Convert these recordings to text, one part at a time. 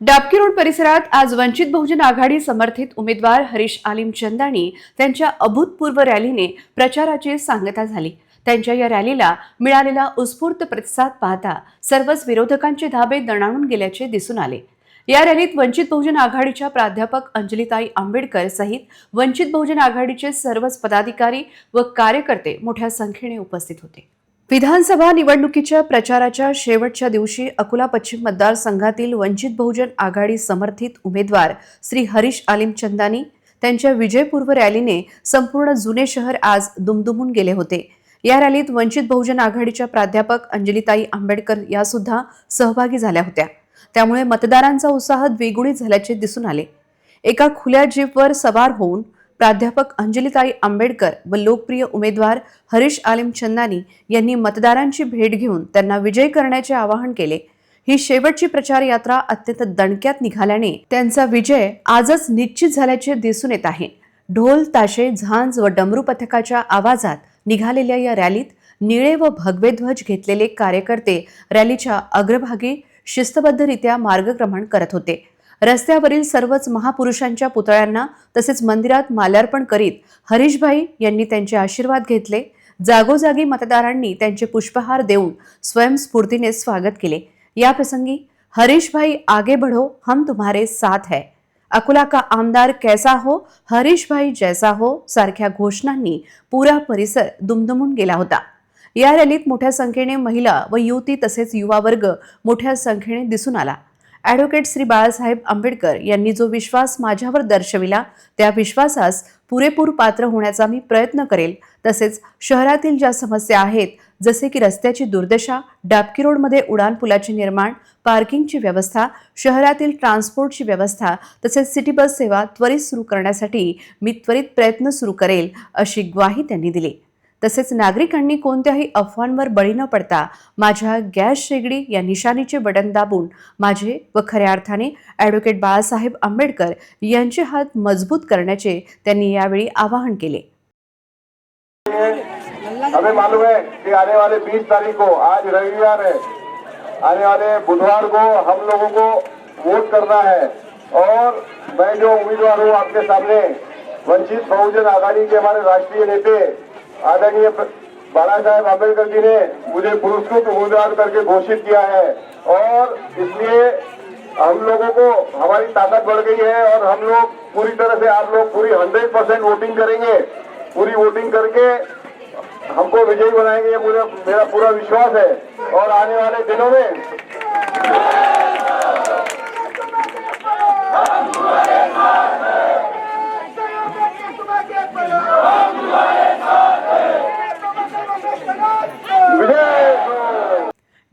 Dabki road परिसरात आज वंचित बहुजन आघाडी समर्थित उमेदवार हरीश आलिम चंदानी त्यांच्या अभूतपूर्व रॅलीने प्रचाराची सांगता झाली. त्यांच्या या रॅलीला मिळालेला उत्स्फूर्त प्रतिसाद पाहता सर्वच विरोधकांचे धाबे दणाणून गेल्याचे दिसून आले. या रॅलीत वंचित बहुजन आघाडीच्या प्राध्यापक अंजलिताई आंबेडकर सहित वंचित बहुजन आघाडीचे सर्वच पदाधिकारी व कार्यकर्ते मोठ्या संख्येने उपस्थित होते. विधानसभा निवडणुकीच्या प्रचाराच्या शेवटच्या दिवशी अकोला पश्चिम मतदारसंघातील वंचित बहुजन आघाडी समर्थित उमेदवार श्री हरीश आलिमचंदानी त्यांच्या विजयपूर्व रॅलीने संपूर्ण जुने शहर आज दुमदुमून गेले होते. या रॅलीत वंचित बहुजन आघाडीच्या प्राध्यापक अंजलिताई आंबेडकर या सुद्धा सहभागी झाल्या होत्या. त्यामुळे मतदारांचा उत्साह द्विगुणित झाल्याचे दिसून आले. एका खुल्या जीपवर सवार होऊन प्राध्यापक अंजलिताई आंबेडकर व लोकप्रिय उमेदवार हरीश आलिम चंदानी यांनी मतदारांची भेट घेऊन त्यांना विजयी करण्याचे आवाहन केले. ही शेवटची प्रचार यात्रा अत्यंत दणक्यात निघाल्याने त्यांचा विजय आजच निश्चित झाल्याचे दिसून येत आहे. ढोल ताशे झांज व डमरू पथकाच्या आवाजात निघालेल्या या रॅलीत निळे व भगवे ध्वज घेतलेले कार्यकर्ते रॅलीच्या अग्रभागी शिस्तबद्धरित्या मार्गक्रमण करत होते. रस्त्यावरील सर्वच महापुरुषांच्या पुतळ्यांना तसेच मंदिरात माल्यार्पण करीत हरीशभाई यांनी त्यांचे आशीर्वाद घेतले. जागोजागी मतदारांनी त्यांचे पुष्पहार देऊन स्वयंस्फूर्तीने स्वागत केले. याप्रसंगी हरीशभाई आगे बढ़ो हम तुम्हारे साथ है. अकोला का आमदार कैसा हो? हरीश भाई जैसा हो सारख्या घोषणांनी पुरा परिसर दुमदुमून गेला होता. या रॅलीत मोठ्या संख्येने महिला व युवती तसेच युवा वर्ग मोठ्या संख्येने दिसून आला. ॲडव्होकेट श्री बाळासाहेब आंबेडकर यांनी जो विश्वास माझ्यावर दर्शविला त्या विश्वासास पुरेपूर पात्र होण्याचा मी प्रयत्न करेल. तसेच शहरातील ज्या समस्या आहेत जसे की रस्त्याची दुर्दशा डाबकी रोडमध्ये उडान पुलाचे निर्माण पार्किंगची व्यवस्था शहरातील ट्रान्सपोर्टची व्यवस्था तसेच सिटी बस सेवा त्वरित सुरू करण्यासाठी मी त्वरित प्रयत्न सुरू करेल अशी ग्वाही त्यांनी दिली. तसेच नागरिकांनी कोणत्याही अफवांवर बळी न पडता माझ्या गॅस शेगडी या निशाणीचे बटन दाबून माझे व खऱ्या अर्थाने ॲडव्होकेट बाळासाहेब आंबेडकर यांचे हात मजबूत करण्याचे त्यांनी यावेळी आवाहन केले. हमें मालूम है कि आने वाले 20 तारीख को आज रविवार है। आने वाले बुधवार को हम लोगों को वोट करना है। और मैं जो उम्मीदवार हूँ आपके सामने वंचित बहुजन आघाड़ी के हमारे राष्ट्रीय नेता आदरणीय बाला साहेब अंबेडकर जी ने मुझे पुरस्कृत उम्मीदवार करके घोषित किया है। और इसलिए हम लोगों को हमारी ताकत बढ़ गई है और हम लोग पूरी तरह से आप लोग पूरी 100 परसेंट वोटिंग करेंगे। पूरी वोटिंग करके हमको विजयी बनाएँगे ये मुझे मेरा पूरा विश्वास है। और आने वाले दिनों में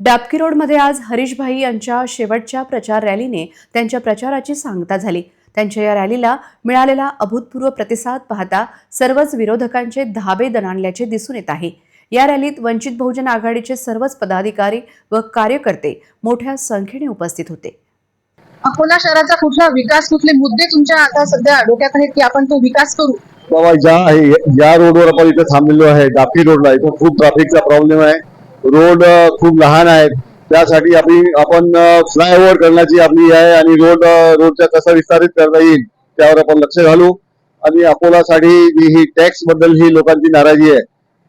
डाबकी रोडमध्ये आज हरीशभाई यांच्या शेवटच्या प्रचार रॅलीने त्यांच्या प्रचाराची सांगता झाली. त्यांच्या या रॅलीला मिळालेला अभूतपूर्व प्रतिसाद पाहता सर्वच विरोधकांचे धाबे दणाणल्याचे दिसून येत आहे. या रॅलीत वंचित बहुजन आघाडीचे सर्वच पदाधिकारी व कार्यकर्ते मोठ्या संख्येने उपस्थित होते. अकोला शहराचा कुठला विकास कुठले मुद्दे तुमच्या आता सध्या डोक्यात आहेत की आपण तो विकास करू? बाबा ज्या आहे ज्या रोडवर आपण इथे थांबलेलो आहे डाफी रोडला इथं खूप ट्रॅफिकचा प्रॉब्लेम आहे. रोड खूप लहान आहेत. त्यासाठी आपली आपण फ्लायओव्हर करण्याची आपली आहे आणि रोड रोडचा रोडच्या कसा विस्तारित करता येईल त्यावर आपण लक्ष घालू. आणि अकोलासाठी जी ही टॅक्सबद्दल ही लोकांची नाराजी आहे.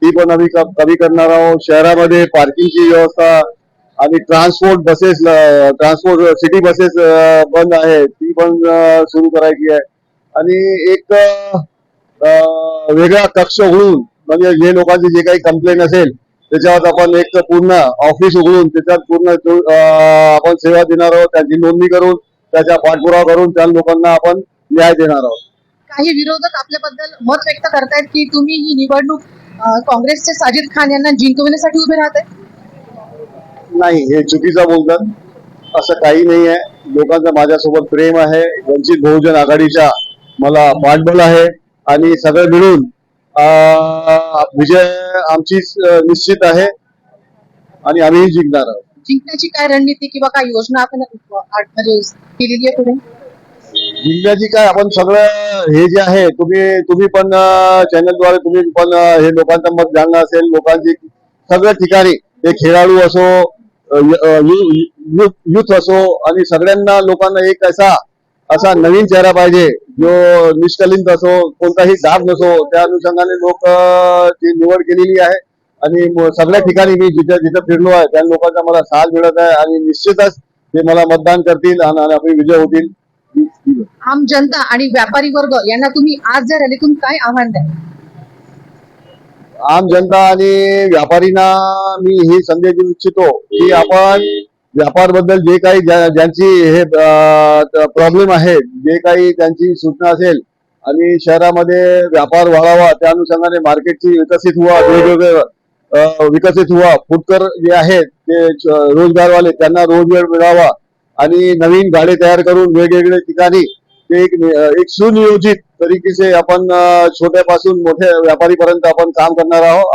ती पण आम्ही कमी करणार आहोत. शहरामध्ये पार्किंगची व्यवस्था आणि transport buses transport city buses बंद आहे ती पण सुरू करायची आहे. आणि एक वेगळा कक्ष उघडून म्हणजे जे लोकांची जे काही कंप्लेंट असेल त्याच्यावर आपण एक पूर्ण ऑफिस उघडून त्याच्यात पूर्ण आपण सेवा देणार आहोत त्यांची नोंदणी करून त्याचा पाठपुरावा करून त्या लोकांना आपण न्याय देणार आहोत. काही विरोधक आपल्याबद्दल मत व्यक्त करतायत की तुम्ही ही निवडणूक काँग्रेसचे साजिद खान यांना जिंकवण्यासाठी उभे राहत नाही हे चुकीचं बोलतात. असं काही नाही आहे. लोकांचं माझ्यासोबत प्रेम आहे. वंचित बहुजन आघाडीच्या मला पाठबळ आहे. आणि सगळं मिळून विजय आमची निश्चित आहे आणि आम्हीही जिंकणार आहोत. जिंकण्याची काय रणनीती किंवा काय योजना आपण म्हणजे केलेली आहे पुढे? जिल्ह्याची काय आपण सगळं हे जे आहे तुम्ही तुम्ही पण चॅनलद्वारे तुम्ही पण हे लोकांचं मत जाणलं असेल लोकांची सगळ्या ठिकाणी ते खेळाडू असो युथ असो आणि सगळ्यांना लोकांना एक असा असा नवीन चेहरा पाहिजे. जो निष्कलिंत असो कोणताही दाब नसो त्या अनुषंगाने लोक ची निवड केलेली आहे. आणि सगळ्या ठिकाणी मी जिथं जिथं फिरलो आहे त्या लोकांचा मला साथ मिळत आहे आणि निश्चितच ते मला मतदान करतील आणि आपले विजय होतील. आम जनता आणि व्यापारी वर्ग यांना तुम्ही आज या रॅलीतून काय आव्हान द्याल? आम जनता आणि व्यापारींना मी ही संदेश देऊ इच्छितो की आपण व्यापारबद्दल जे काही ज्यांची हे प्रॉब्लेम आहे जे काही त्यांची सूचना असेल आणि शहरामध्ये व्यापार वाढावा त्या अनुषंगाने मार्केटची विकसित व्हा वेगवेगळे विकसित व्हा फुटकर जे आहेत ते रोजगारवाले त्यांना रोजगार मिळावा आणि नवीन गाडे तयार करून वेगवेगळ्या ठिकाणी ते एक एक सुनियोजित तरीके से आपण छोट्यापासून मोठ्या व्यापारीपर्यंत आपण काम करणार आहोत.